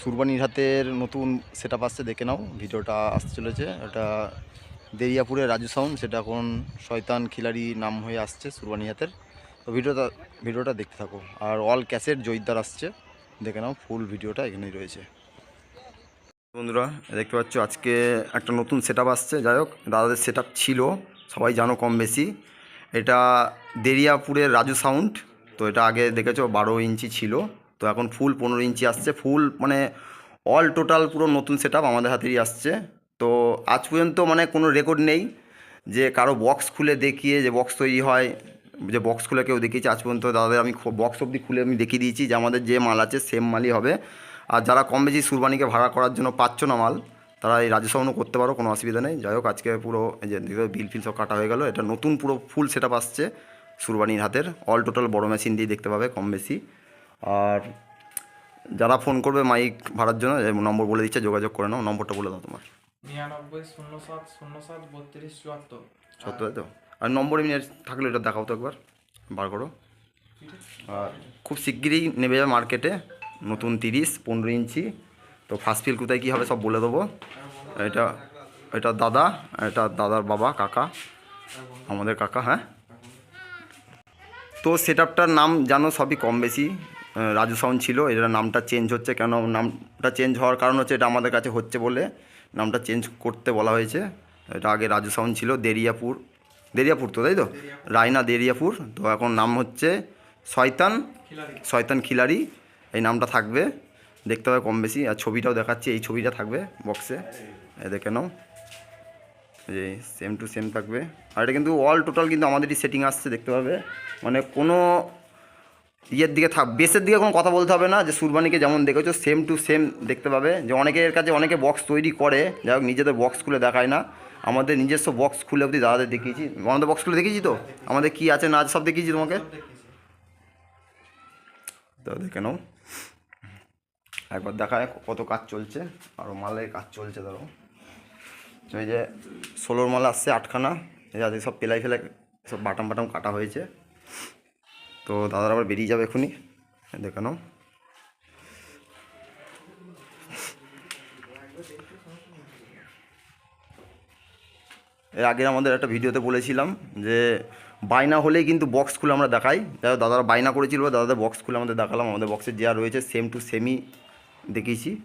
সুরবানির হাতের নতুন set up আসছে, দেখে নাও, ভিডিওটা আসতে চলেছে। এটা দেরিয়াপুরের রাজু সাউন্ড সেটা এখন শয়তান খিলাড়ি নাম হয়ে আসছে সুরবানি হাতের। তো ভিডিওটা ভিডিওটা দেখতে থাকো। আর অল ক্যাসেট জয়িদ্দার আসছে, দেখে নাও ফুল ভিডিওটা এখানেই রয়েছে। বন্ধুরা, দেখতে পাচ্ছ, আজকে একটা নতুন সেট আসছে। যাই হোক, দাদাদের সেট ছিল, সবাই জানো কম বেশি। এটা দেরিয়াপুরের রাজু সাউন্ড তো এটা আগে দেখেছ, বারো ইঞ্চি ছিল। তো এখন ফুল পনেরো ইঞ্চি আসছে। ফুল মানে অল টোটাল পুরো নতুন সেট আমাদের হাতেরই আসছে। তো আজ পর্যন্ত মানে কোনো রেকর্ড নেই যে কারও বক্স খুলে দেখিয়ে যে বক্স তৈরি হয়, যে বক্স খুলে কেউ দেখিয়েছে। আজ পর্যন্ত দাদাদের আমি বক্স অবধি খুলে আমি দেখিয়ে দিয়েছি যে আমাদের যে মাল আছে সেম মালই হবে। আর যারা কম বেশি সুরবানিকে ভাড়া করার জন্য পাচ্ছ না মাল, তারা এই রাজস্বনও করতে পারো, কোনো অসুবিধা নেই। যাই হোক, আজকে পুরো এই যে বিল ফিল সব কাটা হয়ে গেল। এটা নতুন পুরো ফুল সেট আসছে সুরবানির হাতের। অল টোটাল বড় মেশিন দিয়ে দেখতে পাবে কম বেশি। আর যারা ফোন করবে মাইক ভাড়ার জন্য নম্বর বলে দিচ্ছে যোগাযোগ করে নাও নম্বরটা বলে দাও তোমার। নিরানব্বই শূন্য সাত শূন্য সাত বত্রিশ চুয়াত্তর। সত্য তো? আর নম্বর এমনি থাকলে এটা দেখাও তো একবার বার করো। আর খুব শিগগিরই নেবে যাবে মার্কেটে নতুন তিরিশ পনেরো ইঞ্চি। তো ফার্স্ট ফিল কোথায় কী হবে সব বলে দেবো। এটা এটা দাদা এটা দাদার বাবা কাকা। আমাদের কাকা হ্যাঁ? তো সেট নাম জানো সবই কম বেশি। রাজু সাউন্ড ছিল এটার নামটা চেঞ্জ হচ্ছে কেন নামটা চেঞ্জ হওয়ার কারণ হচ্ছে এটা আমাদের কাছে হচ্ছে বলে নামটা চেঞ্জ করতে বলা হয়েছে। এটা আগে রাজু সাউন্ড ছিল দেরিয়াপুর দেরিয়াপুর তো তাই তো? রায়না দেরিয়াপুর তো এখন নাম হচ্ছে শয়তান শয়তান খিলাড়ি এই নামটা থাকবে। দেখতে হবে কম বেশি আর ছবিটাও দেখাচ্ছি এই ছবিটা থাকবে বক্সে দেখে নাও। যে সেম টু সেম থাকবে। আর এটা কিন্তু অল টোটাল কিন্তু আমাদেরই সেটিং আসছে দেখতে পাবে। মানে কোনো ইয়ের দিকে থাক, বেসের দিকে কোনো কথা বলতে হবে না, যে সুরবানিকে যেমন দেখেছ সেম টু সেম দেখতে পাবে। যে অনেকের কাছে অনেকে বক্স তৈরি করে, যাই হোক নিজেদের বক্স খুলে দেখায় না। আমাদের নিজস্ব বক্স খুলে অবধি দাদাদের দেখিয়েছি। আমাদের বক্স খুলে দেখিয়েছি তো? আমাদের কী আছে না আছে সব দেখিয়েছি তোমাকে? তো দেখে নাও। একবার দেখায় কত কাজ চলছে আরও মালের কাজ চলছে, ধরো। এই যে ষোলোর মাল আসছে আটখানা, এই সব পেলাই ফেলাই সব বাটাম বাটাম কাটা হয়েছে। তো দাদারা আবার বেরিয়ে যাবে এখনই। দেখানো এর আগে আমাদের একটা ভিডিওতে বলেছিলাম যে, বায়না হলেই কিন্তু বক্স খুলে আমরা দেখাই। যাই দাদারা বায়না করেছিল দাদাদের বক্স খুলে আমাদের দেখালাম। আমাদের বক্সের যা রয়েছে সেম টু সেমই দেখিয়েছি।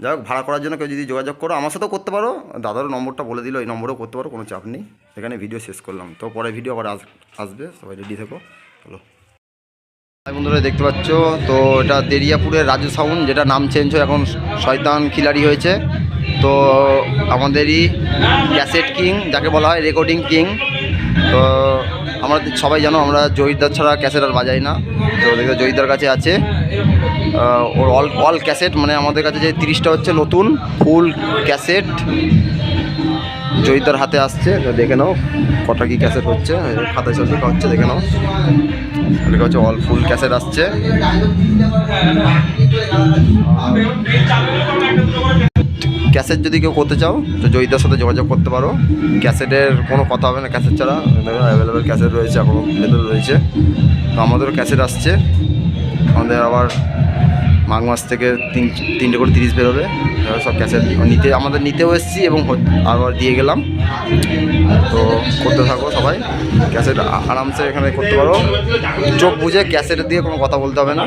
যাই হোক, ভাড়া করার জন্য কেউ যদি যোগাযোগ করো, আমার সাথেও করতে পারো। দাদারও নম্বরটা বলে দিল, এই নম্বরেও করতে পারো, কোনো চাপ নেই। এখানে ভিডিও শেষ করলাম। তো পরে ভিডিও আবার আস- আসবে, সবাই রেডি থেকো। চলো বন্ধুরা, দেখতে পাচ্ছ? তো এটা দেরিয়াপুরের রাজু সাউন্ড, যেটা নাম চেঞ্জ হয়ে এখন শয়তান খিলাড়ি হয়েছে। তো আমাদেরই ক্যাসেট কিং, যাকে বলা হয় রেকর্ডিং কিং। তো আমরা সবাই জানো, আমরা জয়িদার ছাড়া ক্যাসেট আর বাজাই না। তো দেখো জয়িদার কাছে আছে। ওর অল অল ক্যাসেট মানে আমাদের কাছে যে তিরিশটা হচ্ছে নতুন ফুল ক্যাসেট। জয়িদার হাতে আসছে, তো দেখে নাও কটা কি ক্যাসেট হচ্ছে খাতায় সব লেখা হচ্ছে, দেখে নাও। লেখা হচ্ছে অল ফুল ক্যাসেট আসছে। ক্যাসেট যদি কেউ করতে চাও, তো জয়িদার সাথে যোগাযোগ করতে পারো। ক্যাসেটের কোনো কথা হবে না, ক্যাসেট ছাড়া। অ্যাভেলেবেল ক্যাসেট রয়েছে এখনও ভেতরে রয়েছে। তো আমাদেরও ক্যাসেট আসছে। আমাদের আবার মাঘ মাস থেকে তিন, তিনটে করে তিরিশ বেরোবে। সব ক্যাসেট নিতে, আমাদের নিতেও এসেছি এবং আবার দিয়ে গেলাম। তো করতে থাকো সবাই। ক্যাসেট আরামসে এখানে করতে পারো। চোখ বুঝে ক্যাসেট দিয়ে কোনো কথা বলতে হবে না।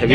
হেভি